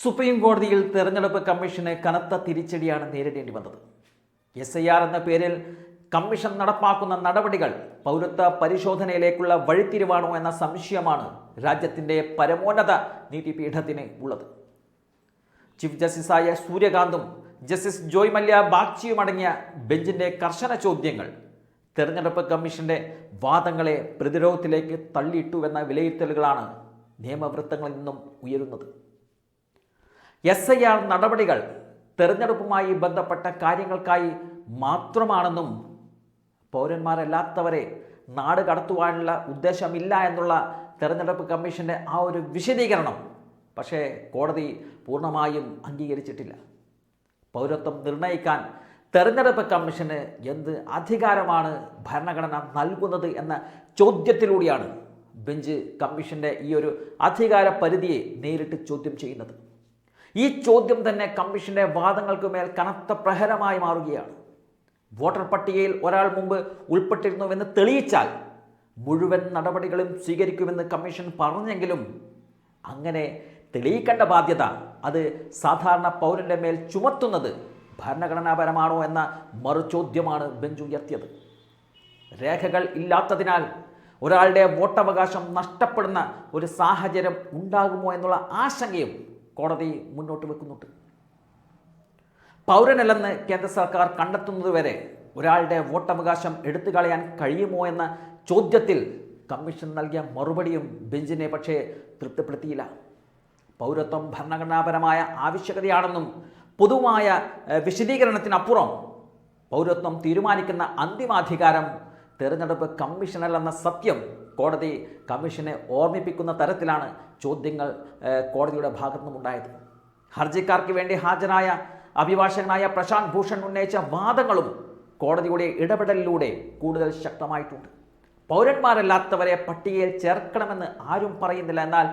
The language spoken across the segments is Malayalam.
സുപ്രീം കോടതിയിൽ തെരഞ്ഞെടുപ്പ് കമ്മീഷന് കനത്ത തിരിച്ചടിയാണ് നേരിടേണ്ടി വന്നത്. എസ് ഐ ആർ എന്ന പേരിൽ കമ്മീഷൻ നടപ്പാക്കുന്ന നടപടികൾ പൗരത്വ പരിശോധനയിലേക്കുള്ള വഴിത്തിരിവാണോ എന്ന സംശയമാണ് രാജ്യത്തിന്റെ പരമോന്നത നീതിപീഠത്തിന് ഉള്ളത്. ചീഫ് ജസ്റ്റിസായ സൂര്യകാന്തും ജസ്റ്റിസ് ജോയ് മല്യ ബാഗ്ചിയും അടങ്ങിയ ബെഞ്ചിന്റെ കർശന ചോദ്യങ്ങൾ തെരഞ്ഞെടുപ്പ് കമ്മീഷന്റെ വാദങ്ങളെ പ്രതിരോധത്തിലേക്ക് തള്ളിയിട്ടുവെന്ന വിലയിരുത്തലുകളാണ് നിയമവൃത്തങ്ങളിൽ നിന്നും ഉയരുന്നത്. എസ് ഐ ആർ നടപടികൾ തെരഞ്ഞെടുപ്പുമായി ബന്ധപ്പെട്ട കാര്യങ്ങൾക്കായി മാത്രമാണെന്നും പൗരന്മാരല്ലാത്തവരെ നാട് കടത്തുവാനുള്ള ഉദ്ദേശമില്ല എന്നുള്ള തെരഞ്ഞെടുപ്പ് കമ്മീഷന്റെ ആ ഒരു വിശദീകരണം പക്ഷേ കോടതി പൂർണമായും അംഗീകരിച്ചിട്ടില്ല. പൗരത്വം നിർണയിക്കാൻ തെരഞ്ഞെടുപ്പ് കമ്മീഷന് എന്ത് അധികാരമാണ് ഭരണഘടന നൽകുന്നത് എന്ന ചോദ്യത്തിലൂടെയാണ് ബെഞ്ച് കമ്മീഷന്റെ ഈ ഒരു അധികാര പരിധിയെ നേരിട്ട് ചോദ്യം ചെയ്യുന്നത്. ഈ ചോദ്യം തന്നെ കമ്മീഷന്റെ വാദങ്ങൾക്ക് മേൽ കനത്ത പ്രഹരമായി മാറുകയാണ്. വോട്ടർ പട്ടികയിൽ ഒരാൾ മുമ്പ് ഉൾപ്പെട്ടിരുന്നുവെന്ന് തെളിയിച്ചാൽ മുഴുവൻ നടപടികളും സ്വീകരിക്കുമെന്ന് കമ്മീഷൻ പറഞ്ഞെങ്കിലും അങ്ങനെ തെളിയിക്കേണ്ട ബാധ്യത അത് സാധാരണ പൗരന്റെ മേൽ ചുമത്തുന്നത് ഭരണഘടനാപരമാണോ എന്ന മറുചോദ്യമാണ് ബെഞ്ച് ഉയർത്തിയത്. രേഖകൾ ഇല്ലാത്തതിനാൽ ഒരാളുടെ വോട്ടവകാശം നഷ്ടപ്പെടുന്ന ഒരു സാഹചര്യം ഉണ്ടാകുമോ എന്നുള്ള ആശങ്കയും കോടതി മുന്നോട്ട് വെക്കുന്നുണ്ട്. പൗരനല്ലെന്ന് കേന്ദ്ര സർക്കാർ കണ്ടെത്തുന്നതുവരെ ഒരാളുടെ വോട്ടവകാശം എടുത്തു കളയാൻ കഴിയുമോ എന്ന ചോദ്യത്തിൽ കമ്മീഷൻ നൽകിയ മറുപടിയും ബെഞ്ചിനെ പക്ഷേ തൃപ്തിപ്പെടുത്തിയില്ല. പൗരത്വം ഭരണഘടനാപരമായ ആവശ്യകതയാണെന്നും പൊതുവായ വിശദീകരണത്തിനപ്പുറം പൗരത്വം തീരുമാനിക്കുന്ന അന്തിമാധികാരം തെരഞ്ഞെടുപ്പ് കമ്മീഷനല്ലെന്ന സത്യം കോടതി കമ്മീഷനെ ഓർമ്മിപ്പിക്കുന്ന തരത്തിലാണ് ചോദ്യങ്ങൾ കോടതിയുടെ ഭാഗത്തു നിന്നുണ്ടായത് ഹർജിക്കാർക്ക് വേണ്ടി ഹാജരായ അഭിഭാഷകനായ പ്രശാന്ത് ഭൂഷൺ ഉന്നയിച്ച വാദങ്ങളും കോടതിയുടെ ഇടപെടലിലൂടെ കൂടുതൽ ശക്തമായിട്ടുണ്ട്. പൗരന്മാരല്ലാത്തവരെ പട്ടികയിൽ ചേർക്കണമെന്ന് ആരും പറയുന്നില്ല. എന്നാൽ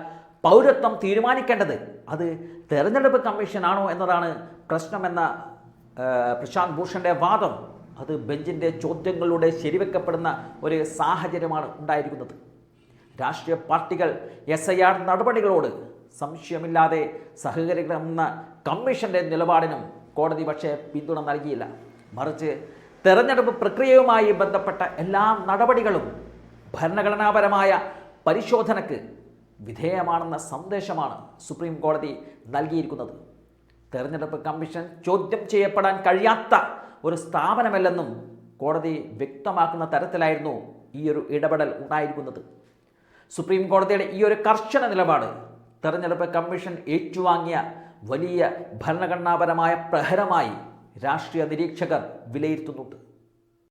പൗരത്വം തീരുമാനിക്കേണ്ടത് അത് തെരഞ്ഞെടുപ്പ് കമ്മീഷനാണോ എന്നതാണ് പ്രശ്നമെന്ന പ്രശാന്ത് ഭൂഷന്റെ വാദം അത് ബെഞ്ചിന്റെ ചോദ്യങ്ങളുടെ ശരിവെക്കപ്പെടുന്ന ഒരു സാഹചര്യമാണ് ഉണ്ടായിരിക്കുന്നത്. രാഷ്ട്രീയ പാർട്ടികൾ എസ് ഐ ആർ നടപടികളോട് സംശയമില്ലാതെ സഹകരിക്കണമെന്ന കമ്മീഷന്റെ നിലപാടിനും കോടതി പക്ഷേ പിന്തുണ നൽകിയില്ല. മറിച്ച് തെരഞ്ഞെടുപ്പ് പ്രക്രിയയുമായി ബന്ധപ്പെട്ട എല്ലാ നടപടികളും ഭരണഘടനാപരമായ പരിശോധനയ്ക്ക് വിധേയമാണെന്ന സന്ദേശമാണ് സുപ്രീം കോടതി നൽകിയിരിക്കുന്നത്. തെരഞ്ഞെടുപ്പ് കമ്മീഷൻ ചോദ്യം ചെയ്യപ്പെടാൻ കഴിയാത്ത ഒരു സ്ഥാപനമല്ലെന്നും കോടതി വ്യക്തമാക്കുന്ന തരത്തിലായിരുന്നു ഈ ഒരു ഇടപെടൽ ഉണ്ടായിരിക്കുന്നത്. സുപ്രീം കോടതിയുടെ ഈ ഒരു കർശന നിലപാട് തെരഞ്ഞെടുപ്പ് കമ്മീഷൻ ഏറ്റുവാങ്ങിയ വലിയ ഭരണഘടനാപരമായ പ്രഹരമായി രാഷ്ട്രീയ നിരീക്ഷകർ വിലയിരുത്തുന്നുണ്ട്.